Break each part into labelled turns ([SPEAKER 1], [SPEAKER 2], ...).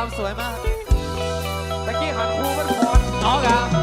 [SPEAKER 1] ลำสวยมาก
[SPEAKER 2] ตะกี้หันครูมันพร
[SPEAKER 1] น้องเห
[SPEAKER 2] ร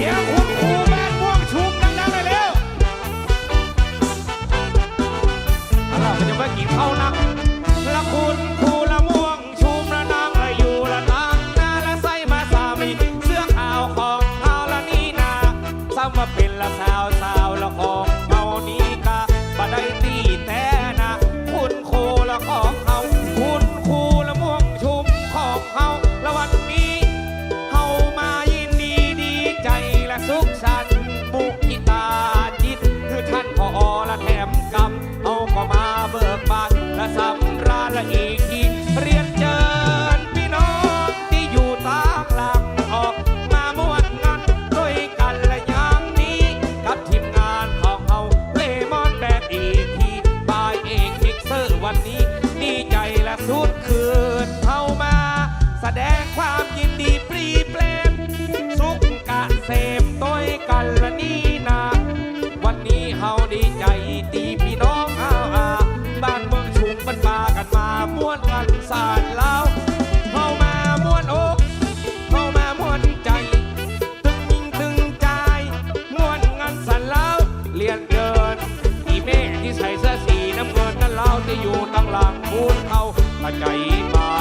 [SPEAKER 2] สียงคุณครูแบนม่วงชุมดังๆเลยเร็วเราจะไปกินข้าวนักละคุณครูละม่วงชุมละนางละอยู่ละนางนาละไส้มาสามีเสื้อขาวของขาวละนี่นาซ้ำมาเป็นละ แสดงความยินดีปรีเปลมสุขกะเสมต้อยกันละนี่นาวันนี้เฮาดีใจตีพี่น้องอาอาบ้านเมืองชุมบันมากันมาม้วนกันสารเล่าเฮามาม้วนอกเฮามาม้วนใจ ตึงยิงตึงใจม้วนงานสารเล่าเรียนเดินอีเมฆที่ใส่เสื้อสีน้ำเงินนั่นเล่าจะอยู่ตั้งหลังพูดเขามาใจมา